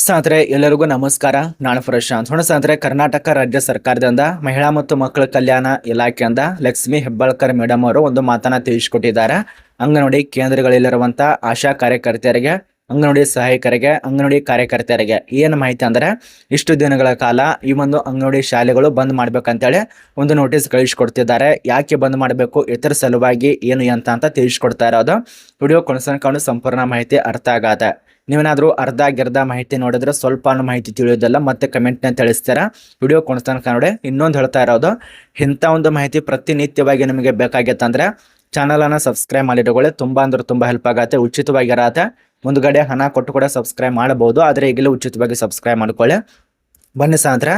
ಸ್ನೇಹಿತರೆ, ಎಲ್ಲರಿಗೂ ನಮಸ್ಕಾರ. ನಾನು ಪ್ರಶಾಂತ್ ಹೊಣ ಸಾತ್ರೆ ಕರ್ನಾಟಕ ರಾಜ್ಯ ಸರ್ಕಾರದಿಂದ ಮಹಿಳಾ ಮತ್ತು ಮಕ್ಕಳ ಕಲ್ಯಾಣ ಇಲಾಖೆಯಿಂದ ಲಕ್ಷ್ಮಿ ಹೆಬ್ಬಾಳ್ಕರ್ ಮೇಡಮ್ ಅವರು ಒಂದು ಮಾತನ್ನ ತಿಳಿಸಿಕೊಟ್ಟಿದ್ದಾರೆ. ಅಂಗನವಾಡಿ ಕೇಂದ್ರಗಳಲ್ಲಿರುವಂಥ ಆಶಾ ಕಾರ್ಯಕರ್ತೆಯರಿಗೆ, ಅಂಗನವಾಡಿ ಸಹಾಯಕರಿಗೆ, ಅಂಗನವಾಡಿ ಕಾರ್ಯಕರ್ತೆಯರಿಗೆ ಏನು ಮಾಹಿತಿ ಅಂದರೆ, ಇಷ್ಟು ದಿನಗಳ ಕಾಲ ಈ ಒಂದು ಅಂಗನವಾಡಿ ಶಾಲೆಗಳು ಬಂದ್ ಮಾಡ್ಬೇಕಂತೇಳಿ ಒಂದು ನೋಟಿಸ್ ಕಳಿಸ್ಕೊಡ್ತಿದ್ದಾರೆ. ಯಾಕೆ ಬಂದ್ ಮಾಡಬೇಕು ಇತರ ಸಲುವಾಗಿ ಏನು ಅಂತ ಅಂತ ತಿಳಿಸ್ಕೊಡ್ತಾ ಇರೋದು. ವಿಡಿಯೋ ಕೊನೆಸನ್ಕೊಂಡು ಸಂಪೂರ್ಣ ಮಾಹಿತಿ ಅರ್ಥ ಆಗತ್ತೆ. ನೀವೇನಾದ್ರೂ ಅರ್ಧ ಗೆರ್ಧ ಮಾಹಿತಿ ನೋಡಿದ್ರೆ ಸ್ವಲ್ಪ ಮಾಹಿತಿ ತಿಳಿಯೋದಿಲ್ಲ, ಮತ್ತೆ ಕಮೆಂಟ್ನ ತಿಳಿಸ್ತೀರಾ? ವಿಡಿಯೋ ಕೊನೆತನಕ ನೋಡಿ. ಇನ್ನೊಂದು ಹೇಳ್ತಾ ಇರೋದು, ಇಂಥ ಒಂದು ಮಾಹಿತಿ ಪ್ರತಿನಿತ್ಯವಾಗಿ ನಿಮಗೆ ಬೇಕಾಗಿತ್ತಂದ್ರೆ ಚಾನಲನ್ನು ಸಬ್ಸ್ಕ್ರೈಬ್ ಮಾಡಿಟ್ಕೊಳ್ಳಿ ತುಂಬ ಅಂದ್ರೆ ತುಂಬ ಹೆಲ್ಪ್ ಆಗತ್ತೆ, ಉಚಿತವಾಗಿರತ್ತೆ. ಮುಂದ್ಗಡೆ ಹಣ ಕೊಟ್ಟು ಕೂಡ ಸಬ್ಸ್ಕ್ರೈಬ್ ಮಾಡಬಹುದು, ಆದರೆ ಈಗಲೇ ಉಚಿತವಾಗಿ ಸಬ್ಸ್ಕ್ರೈಬ್ ಮಾಡ್ಕೊಳ್ಳಿ. ಬನ್ನಿ ಸಾಂತ್ರ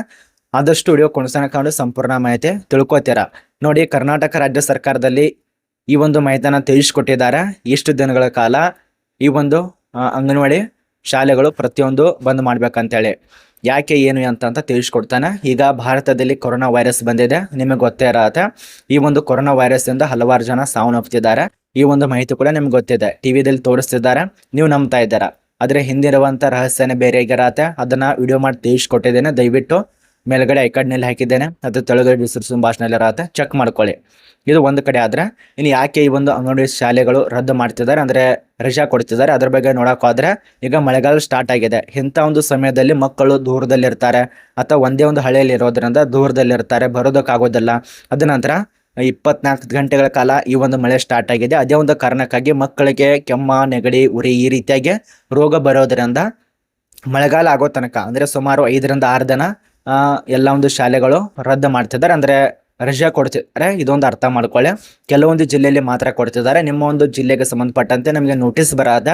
ಆದಷ್ಟು ವಿಡಿಯೋ ಕೊನೆತನಕ ಸಂಪೂರ್ಣ ಮಾಹಿತಿ ತಿಳ್ಕೊತೀರ? ನೋಡಿ, ಕರ್ನಾಟಕ ರಾಜ್ಯ ಸರ್ಕಾರದಲ್ಲಿ ಈ ಒಂದು ಮಾಹಿತಿಯನ್ನು ತಿಳಿಸ್ಕೊಟ್ಟಿದ್ದಾರೆ. ಇಷ್ಟು ದಿನಗಳ ಕಾಲ ಈ ಒಂದು ಅಂಗನವಾಡಿ ಶಾಲೆಗಳು ಪ್ರತಿಯೊಂದು ಬಂದ್ ಮಾಡ್ಬೇಕಂತೇಳಿ. ಯಾಕೆ ಏನು ಅಂತ ಅಂತ ತಿಳಿಸ್ಕೊಡ್ತಾನೆ. ಈಗ ಭಾರತದಲ್ಲಿ ಕೊರೋನಾ ವೈರಸ್ ಬಂದಿದೆ. ನಿಮಗೆ ಗೊತ್ತೇ ಇರತ್ತೆ. ಈ ಒಂದು ಕೊರೋನಾ ವೈರಸ್ ಇಂದ ಹಲವಾರು ಜನ ಸಾವನ್ನಪ್ಪಿದ್ದಾರೆ ಈ ಒಂದು ಮಾಹಿತಿ ಕೂಡ ನಿಮ್ಗೆ ಗೊತ್ತಿದೆ. ಟಿವಿದಲ್ಲಿ ತೋರಿಸ್ತಿದ್ದಾರೆ. ನೀವು ನಂಬ್ತಾ ಇದ್ದೀರಾ. ಆದರೆ ಹಿಂದಿರುವಂಥ ರಹಸ್ಯನೇ ಬೇರೆ ಆಗಿರತ್ತೆ ಅದನ್ನು ವಿಡಿಯೋ ಮಾಡಿ ತಿಳಿಸ್ಕೊಟ್ಟಿದ್ದೇನೆ. ದಯವಿಟ್ಟು ಮೇಲ್ಗಡೆ ಐಕಾರ್ಡ್ನಲ್ಲಿ ಹಾಕಿದ್ದೇನೆ. ಅದು ತೆಳಗಡೆ ಡಿಸ್ಕ್ರಿಪ್ಷನ್ ಭಾಷೆನಲ್ಲಿ ಇರತ್ತೆ. ಚೆಕ್ ಮಾಡ್ಕೊಳ್ಳಿ. ಇದು ಒಂದು ಕಡೆ ಆದ್ರೆ, ಇನ್ನು ಯಾಕೆ ಈ ಒಂದು ಅಂಗನವಾಡಿ ಶಾಲೆಗಳು ರದ್ದು ಮಾಡ್ತಿದ್ದಾರೆ? ಅಂದ್ರೆ ರಜಾ ಕೊಡ್ತಿದ್ದಾರೆ. ಅದ್ರ ಬಗ್ಗೆ ನೋಡಕ್ ಹೋದ್ರೆ, ಈಗ ಮಳೆಗಾಲ ಸ್ಟಾರ್ಟ್ ಆಗಿದೆ. ಇಂಥ ಒಂದು ಸಮಯದಲ್ಲಿ ಮಕ್ಕಳು ದೂರದಲ್ಲಿರ್ತಾರೆ, ಅಥವಾ ಒಂದೇ ಒಂದು ಹಳ್ಳಿಯಲ್ಲಿ ಇರೋದ್ರಿಂದ ದೂರದಲ್ಲಿರ್ತಾರೆ, ಬರೋದಕ್ಕಾಗೋದಿಲ್ಲ. ಅದ ನಂತರ ಇಪ್ಪತ್ನಾಲ್ಕು ಗಂಟೆಗಳ ಕಾಲ ಈ ಒಂದು ಮಳೆ ಸ್ಟಾರ್ಟ್ ಆಗಿದೆ. ಅದೇ ಒಂದು ಕಾರಣಕ್ಕಾಗಿ ಮಕ್ಕಳಿಗೆ ಕೆಮ್ಮ, ನೆಗಡಿ, ಉರಿ ಈ ರೀತಿಯಾಗಿ ರೋಗ ಬರೋದ್ರಿಂದ ಮಳೆಗಾಲ ಆಗೋ ತನಕ, ಅಂದ್ರೆ ಸುಮಾರು ಐದರಿಂದ ಆರು ದಿನ ಎಲ್ಲ ಒಂದು ಶಾಲೆಗಳು ರದ್ದು ಮಾಡ್ತಿದ್ದಾರೆ. ಅಂದರೆ ರಜೆ ಕೊಡ್ತಿದ್ದಾರೆ. ಇದೊಂದು ಅರ್ಥ ಮಾಡ್ಕೊಳ್ಳಿ. ಕೆಲವೊಂದು ಜಿಲ್ಲೆಯಲ್ಲಿ ಮಾತ್ರ ಕೊಡ್ತಿದ್ದಾರೆ. ನಿಮ್ಮ ಒಂದು ಜಿಲ್ಲೆಗೆ ಸಂಬಂಧಪಟ್ಟಂತೆ ನಮಗೆ ನೋಟಿಸ್ ಬರಾದ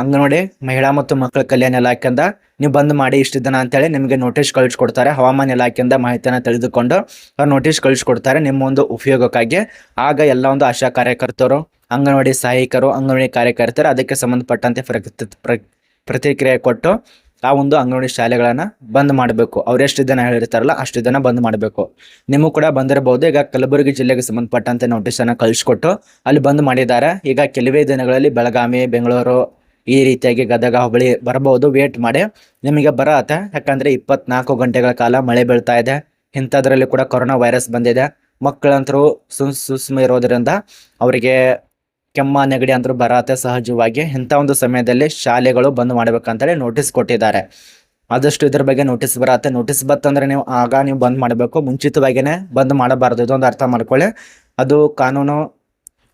ಅಂಗನವಾಡಿ ಮಹಿಳಾ ಮತ್ತು ಮಕ್ಕಳ ಕಲ್ಯಾಣ ಇಲಾಖೆಯಿಂದ ನೀವು ಬಂದ್ ಮಾಡಿ ಇಷ್ಟು ದಿನ ಅಂತೇಳಿ ನಿಮಗೆ ನೋಟಿಸ್ ಕಳಿಸ್ಕೊಡ್ತಾರೆ. ಹವಾಮಾನ ಇಲಾಖೆಯಿಂದ ಮಾಹಿತಿಯನ್ನು ತಿಳಿದುಕೊಂಡು ಅವ್ರು ನೋಟಿಸ್ ಕಳಿಸ್ಕೊಡ್ತಾರೆ ನಿಮ್ಮ ಒಂದು ಉಪಯೋಗಕ್ಕಾಗಿ. ಆಗ ಎಲ್ಲ ಒಂದು ಆಶಾ ಕಾರ್ಯಕರ್ತರು, ಅಂಗನವಾಡಿ ಸಹಾಯಕರು, ಅಂಗನವಾಡಿ ಕಾರ್ಯಕರ್ತರು ಅದಕ್ಕೆ ಸಂಬಂಧಪಟ್ಟಂತೆ ಪ್ರತಿ- ಪ್ರತಿಕ್ರಿಯೆ ಕೊಟ್ಟು ಆ ಒಂದು ಅಂಗನವಾಡಿ ಶಾಲೆಗಳನ್ನು ಬಂದ್ ಮಾಡಬೇಕು. ಅವ್ರು ಎಷ್ಟು ದಿನ ಹೇಳಿರ್ತಾರಲ್ಲ ಅಷ್ಟು ದಿನ ಬಂದ್ ಮಾಡಬೇಕು. ನಿಮಗೂ ಕೂಡ ಬಂದಿರಬಹುದು ಈಗ ಕಲಬುರಗಿ ಜಿಲ್ಲೆಗೆ ಸಂಬಂಧಪಟ್ಟಂತೆ ನೋಟಿಸ್ ಅನ್ನ ಕಳಿಸ್ಕೊಟ್ಟು ಅಲ್ಲಿ ಬಂದ್ ಮಾಡಿದ್ದಾರೆ ಈಗ ಕೆಲವೇ ದಿನಗಳಲ್ಲಿ ಬೆಳಗಾವಿ, ಬೆಂಗಳೂರು ಈ ರೀತಿಯಾಗಿ ಗದಗ ಹುಬ್ಬಳ್ಳಿ ಬರಬಹುದು ವೇಟ್ ಮಾಡಿ. ನಿಮಗೆ ಬರತ್ತೆ. ಯಾಕಂದ್ರೆ ಇಪ್ಪತ್ನಾಲ್ಕು ಗಂಟೆಗಳ ಕಾಲ ಮಳೆ ಬೀಳ್ತಾ ಇದೆ. ಇಂಥದ್ರಲ್ಲಿ ಕೂಡ ಕೊರೋನಾ ವೈರಸ್ ಬಂದಿದೆ. ಮಕ್ಕಳಂತರೂ ಸುಮ್ ಸುಸ್ಮ ಇರೋದ್ರಿಂದ ಅವರಿಗೆ ಕೆಮ್ಮ ನೆಗಡಿ ಅಂದ್ರೂ ಬರತ್ತೆ ಸಹಜವಾಗಿ. ಇಂಥ ಒಂದು ಸಮಯದಲ್ಲಿ ಶಾಲೆಗಳು ಬಂದ್ ಮಾಡ್ಬೇಕಂತೇಳಿ ನೋಟಿಸ್ ಕೊಟ್ಟಿದ್ದಾರೆ. ಆದಷ್ಟು ಇದ್ರ ಬಗ್ಗೆ ನೋಟಿಸ್ ಬರತ್ತೆ. ನೋಟಿಸ್ ಬತ್ತಂದ್ರೆ ನೀವು ಆಗ ನೀವು ಬಂದ್ ಮಾಡಬೇಕು. ಮುಂಚಿತವಾಗಿನೇ ಬಂದ್ ಮಾಡಬಾರ್ದು. ಇದೊಂದು ಅರ್ಥ ಮಾಡ್ಕೊಳ್ಳಿ. ಅದು ಕಾನೂನು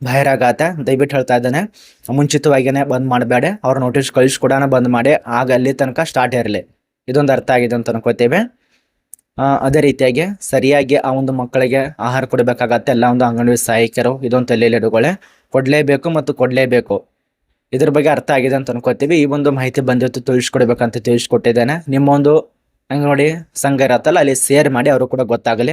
ಬಾಹಿರಾಗತ್ತೆ. ದಯವಿಟ್ಟು ಹೇಳ್ತಾ ಇದ್ದಾನೆ. ಮುಂಚಿತವಾಗಿನೇ ಬಂದ್ ಮಾಡಬೇಡ. ಅವ್ರ ನೋಟಿಸ್ ಕಳಿಸ್ಕೊಡೋಣ ಬಂದ್ ಮಾಡಿ. ಆಗ ಅಲ್ಲಿ ತನಕ ಸ್ಟಾರ್ಟ್ ಇರಲಿ. ಇದೊಂದು ಅರ್ಥ ಆಗಿದೆ ಅಂತ ಅನ್ಕೋತೇವೆ ಅದೇ ರೀತಿಯಾಗಿ ಸರಿಯಾಗಿ ಆ ಒಂದು ಮಕ್ಕಳಿಗೆ ಆಹಾರ ಕೊಡಬೇಕಾಗತ್ತೆ. ಎಲ್ಲ ಒಂದು ಅಂಗನವಾಡಿ ಸಹಾಯಕರು ಇದೊಂದು ತಲೆಯಲ್ಲಿ ಇಟ್ಕೊಳ್ಳಿ. ಕೊಡಲೇಬೇಕು ಮತ್ತು ಕೊಡಲೇಬೇಕು. ಇದ್ರ ಬಗ್ಗೆ ಅರ್ಥ ಆಗಿದೆ ಅಂತ ಅನ್ಕೋತೀವಿ. ಈ ಒಂದು ಮಾಹಿತಿ ಬಂದಿತ್ತು ತಿಳಿಸ್ಕೊಡ್ಬೇಕಂತ ತಿಳಿಸ್ಕೊಟ್ಟಿದ್ದೇನೆ. ನಿಮ್ಮ ಒಂದು ಅಂಗನವಾಡಿ ಸಂಘ ಇರತ್ತಲ್ಲ, ಅಲ್ಲಿ ಸೇರ್ ಮಾಡಿ ಅವರು ಕೂಡ ಗೊತ್ತಾಗಲಿ.